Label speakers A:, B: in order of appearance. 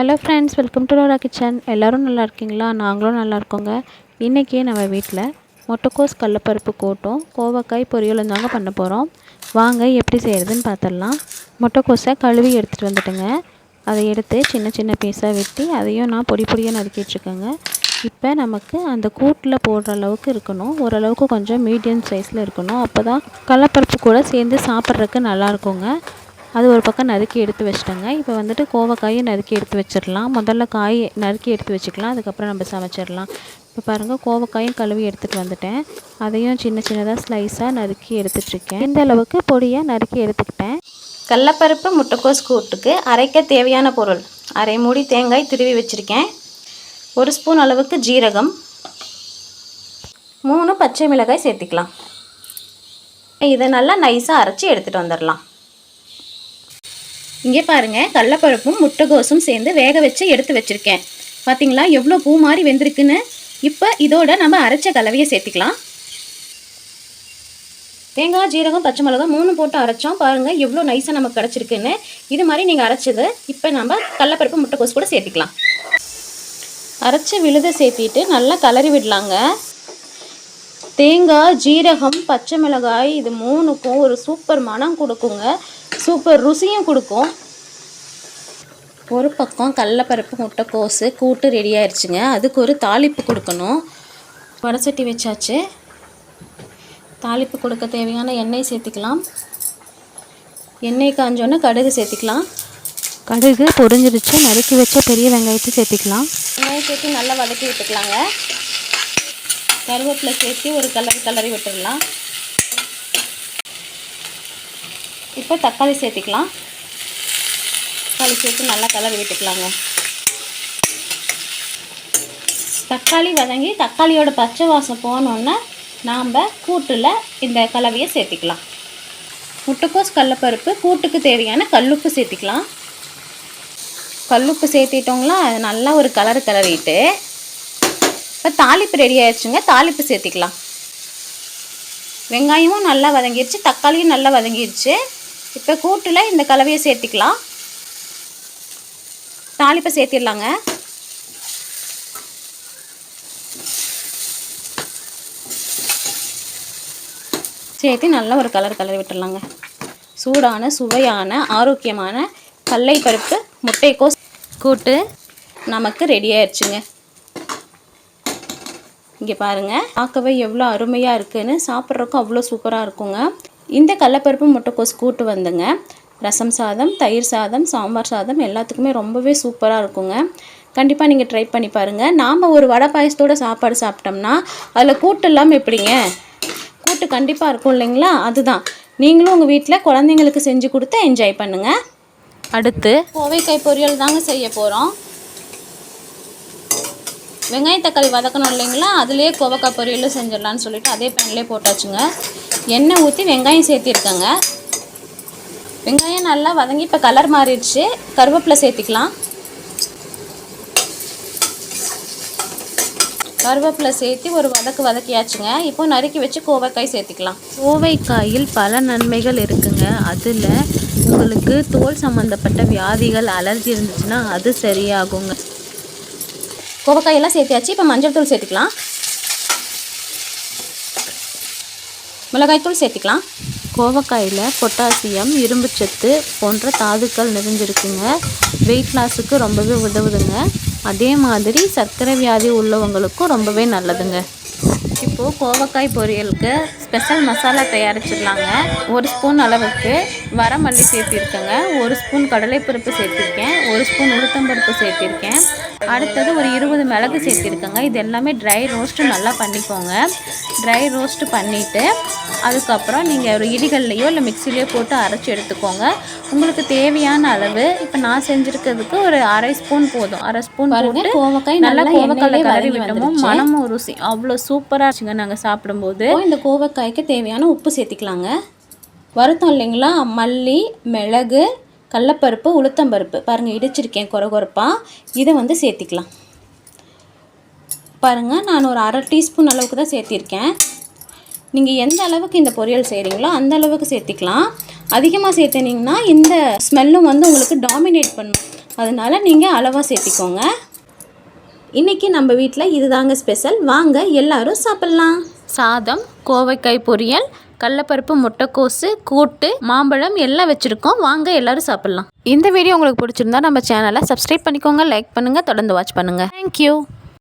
A: Hello friends welcome to Lora kitchen எல்லோரும் நல்லா இருக்கீங்களா? நாங்களும் நல்லா இருக்கோங்க. இன்றைக்கி நம்ம வீட்டில் மொட்டைக்கோஸ் கடலப்பருப்பு கூட்டும் கோவக்காய் பொரியலும் தாங்க பண்ண போகிறோம் வாங்க எப்படி செய்கிறதுன்னு பார்த்துடலாம் மொட்டைக்கோஸை கழுவி எடுத்துகிட்டு வந்துட்டுங்க. அதை எடுத்து சின்ன சின்ன பீஸாக வெட்டி அதையும் நான் பொடி பொடியாக நறுக்கி வச்சுருக்கேங்க இப்போ நமக்கு அந்த கூட்டில் போடுற அளவுக்கு இருக்கணும். ஓரளவுக்கு கொஞ்சம் மீடியம் சைஸில் இருக்கணும். அப்போ தான் கடலப்பருப்பு கூட சேர்ந்து சாப்பிட்றதுக்கு நல்லா இருக்குங்க. அது ஒரு பக்கம் நறுக்கி எடுத்து வச்சிட்டேங்க. இப்போ வந்துட்டு கோவக்காயை நறுக்கி எடுத்து வச்சிடலாம். முதல்ல காய் நறுக்கி எடுத்து வச்சுக்கலாம். அதுக்கப்புறம் நம்ம சமைச்சிடலாம். இப்போ பாருங்கள் கோவக்காயும் கழுவி எடுத்துகிட்டு வந்துட்டேன். அதையும் சின்ன சின்னதாக ஸ்லைஸாக நறுக்கி எடுத்துட்ருக்கேன் இந்த அளவுக்கு பொடியாக நறுக்கி எடுத்துக்கிட்டேன்.
B: கடலப்பருப்பு முட்டைக்கோஸ் கூட்டுக்கு அரைக்க தேவையான பொருள். அரை மூடி தேங்காய் திருவி வச்சுருக்கேன். ஒரு ஸ்பூன் அளவுக்கு ஜீரகம். மூணு பச்சை மிளகாய் சேர்த்துக்கலாம். இதை நல்லா நைஸாக அரைச்சி எடுத்துகிட்டு வந்துடலாம். இங்கே பாருங்கள் கடலப்பருப்பும் முட்டைகோஸும் சேர்ந்து வேக வச்சு எடுத்து வச்சுருக்கேன். பார்த்தீங்களா எவ்வளோ பூ மாதிரி வெந்திருக்குன்னு? இப்போ இதோட நம்ம அரைச்ச கலவையை சேர்த்துக்கலாம். தேங்காய் ஜீரகம் பச்சை மிளகாய் மூணு போட்டு அரைச்சோம். பாருங்கள் எவ்வளோ நைஸாக நமக்கு கிடச்சிருக்குன்னு. இது மாதிரி நீங்கள் அரைச்சது இப்போ நம்ம கடலப்பருப்பு முட்டைக்கோஸ் கூட சேர்த்துக்கலாம். அரைச்ச விழுதை சேர்த்திட்டு நல்லா கலரி விடலாங்க. தேங்காய் ஜீரகம் பச்சை மிளகாய் இது மூணுக்கும் ஒரு சூப்பர் மனம் கொடுக்குங்க. சூப்பர். ருசியும் கொடுக்கும். ஒரு பக்கம் கடலப்பருப்பு முட்டைக்கோஸு கூட்டு ரெடி ஆயிடுச்சுங்க அதுக்கு ஒரு தாளிப்பு கொடுக்கணும். வடசட்டி வச்சாச்சு. தாளிப்பு கொடுக்க தேவையான எண்ணெய் சேர்த்துக்கலாம். எண்ணெய் காஞ்சோன்னே கடுகு சேர்த்துக்கலாம்.
A: கடுகு பொரிஞ்சிருச்சு. நறுக்கி வச்ச பெரிய வெங்காயத்தை சேர்த்திக்கலாம்.
B: வெங்காயம் சேர்த்து நல்லா வதக்கி விட்டுக்கலாங்க. கருவேப்பிலை சேர்த்து ஒரு கலர் கலரி விட்டுடலாம். இப்போ தக்காளி சேர்த்துக்கலாம். தக்காளி சேர்த்து நல்லா கலர் விட்டுக்கலாங்க. தக்காளி வதங்கி தக்காளியோட பச்சை வாசம் போனோன்னே நாம் கூட்டில் இந்த கலவையை சேர்த்திக்கலாம். முட்டைக்கோஸ் கடலப்பருப்பு கூட்டுக்கு தேவையான கல்லுப்பு சேர்த்திக்கலாம். கல்லுப்பு சேர்த்திட்டோங்களா? அது நல்லா ஒரு கலர் கிளறிட்டு. இப்போ தாளிப்பு ரெடி ஆயிடுச்சுங்க. தாளிப்பு சேர்த்திக்கலாம். வெங்காயமும் நல்லா வதங்கிடுச்சு தக்காளியும் நல்லா வதங்கிடுச்சு இப்போ கூட்டில் இந்த கலவையை சேர்த்திக்கலாம். தாளிப்பை சேர்த்திடலாங்க. சேர்த்து நல்லா ஒரு கலர் கலரி விட்டுடலாங்க. சூடான சுவையான ஆரோக்கியமான கடலை பருப்பு முட்டைக்கோஸ் கூட்டு நமக்கு ரெடி ஆயிடுச்சுங்க. இங்கே பாருங்கள் பார்க்கவே எவ்வளோ அருமையாக இருக்குதுன்னு சாப்பிட்றதுக்கும் அவ்வளோ சூப்பராக இருக்குங்க. இந்த கடலப்பருப்பு முட்டைக்கோஸ் கூட்டு வந்துங்க. ரசம் சாதம் தயிர் சாதம் சாம்பார் சாதம் எல்லாத்துக்குமே ரொம்பவே சூப்பராக இருக்குங்க. கண்டிப்பாக நீங்கள் ட்ரை பண்ணி பாருங்கள் நாம் ஒரு வடை பாயசத்தோட சாப்பாடு சாப்பிட்டோம்னா அதில் கூட்டு இல்லாமல் எப்படிங்க? கூட்டு கண்டிப்பாக இருக்கும் இல்லைங்களா? அதுதான். நீங்களும் உங்கள் வீட்டில் குழந்தைங்களுக்கு செஞ்சு கொடுத்து என்ஜாய் பண்ணுங்கள்
A: அடுத்து
B: கோவைக்காய் பொரியல் தாங்க செய்ய போகிறோம் வெங்காய தக்காளி வதக்கணும் இல்லைங்களா? அதுலேயே கோவக்காய் பொரியலும் செஞ்சிடலான்னு சொல்லிட்டு அதே பேன்லேயே போட்டாச்சுங்க. எண்ணெய் ஊற்றி வெங்காயம் சேர்த்திருக்கேங்க. வெங்காயம் நல்லா வதங்கி இப்போ கலர் மாறிடுச்சு. கருவேப்பிலை சேர்த்திக்கலாம். கருவேப்பிலை சேர்த்து ஒரு வதக்கு வதக்கியாச்சுங்க. இப்போ நறுக்கி வச்சு கோவக்காய் சேர்த்திக்கலாம்.
A: கோவைக்காயில் பல நன்மைகள் இருக்குங்க. அதில் உங்களுக்கு தோல் சம்மந்தப்பட்ட வியாதிகள் அலர்ஜி இருந்துச்சுன்னா அது சரியாகுங்க.
B: கோவக்காயெல்லாம் சேர்த்தியாச்சு. இப்போ மஞ்சள் தூள் சேர்த்துக்கலாம். மிளகாய்த்தூள் சேர்த்துக்கலாம்.
A: கோவக்காயில் பொட்டாசியம் இரும்புச்சத்து போன்ற தாதுக்கள் நிறைஞ்சிருக்குங்க. வெயிட் லாஸுக்கு ரொம்பவே உதவுதுங்க. அதே மாதிரி சர்க்கரை வியாதி உள்ளவங்களுக்கும் ரொம்பவே நல்லதுங்க. இப்போது கோவக்காய் பொரியலுக்கு ஸ்பெஷல் மசாலா தயாரிச்சிடலாங்க. ஒரு ஸ்பூன் அளவுக்கு வரமல்லி சேர்த்திருக்கேங்க. ஒரு ஸ்பூன் கடலைப்பருப்பு சேர்த்திருக்கேன். ஒரு ஸ்பூன் உளுத்தம்பருப்பு சேர்த்திருக்கேன். அடுத்தது ஒரு இருபது மிளகு சேர்த்திருக்கேங்க. இது எல்லாமே ட்ரை ரோஸ்ட்டு நல்லா பண்ணிக்கோங்க. ட்ரை ரோஸ்ட் பண்ணிவிட்டு அதுக்கப்புறம் நீங்கள் ஒரு இடிகள்லையோ இல்லை மிக்சிலையோ போட்டு அரைச்சி எடுத்துக்கோங்க. உங்களுக்கு தேவையான அளவு இப்போ நான் செஞ்சுருக்கிறதுக்கு ஒரு அரை ஸ்பூன் போதும். அரை ஸ்பூன் போட்டு
B: கோவக்காய்
A: நல்லா
B: எண்ணெயிலே
A: கலரி விட்டோமோ. மனமும் ருசி. அவ்வளோ சூப்பராக இருந்துச்சுங்க நாங்கள் சாப்பிடும்போது.
B: இந்த கோவக்காய்க்கு தேவையான உப்பு சேர்த்திக்கலாங்க. வருத்தம் இல்லைங்களா? மல்லி மிளகு கடலப்பருப்பு உளுத்தம்பருப்பு. பாருங்கள் இடிச்சிருக்கேன் கொர கொரப்பாக இதை வந்து சேர்த்திக்கலாம். பாருங்கள் நான் ஒரு அரை டீஸ்பூன் அளவுக்கு தான் சேர்த்திருக்கேன். நீங்கள் எந்த அளவுக்கு இந்த பொரியல் செய்கிறீங்களோ அந்த அளவுக்கு சேர்த்திக்கலாம். அதிகமாக சேர்த்துனிங்கன்னா இந்த ஸ்மெல்லும் வந்து உங்களுக்கு டாமினேட் பண்ணும். அதனால் நீங்கள் அளவாக சேர்த்திக்கோங்க. இன்றைக்கி நம்ம வீட்டில் இதுதாங்க ஸ்பெஷல். வாங்க எல்லாரும் சாப்பிட்லாம். சாதம் கோவைக்காய் பொரியல் கடலப்பருப்பு முட்டைக்கோசு கூட்டு மாம்பழம் எல்லாம் வச்சுருக்கோம். வாங்க எல்லாரும் சாப்பிட்லாம்.
A: இந்த வீடியோ உங்களுக்கு பிடிச்சிருந்தா நம்ம சேனலை சப்ஸ்கிரைப் பண்ணிக்கோங்க லைக் பண்ணுங்கள் தொடர்ந்து வாட்ச் பண்ணுங்கள்
B: தேங்க்யூ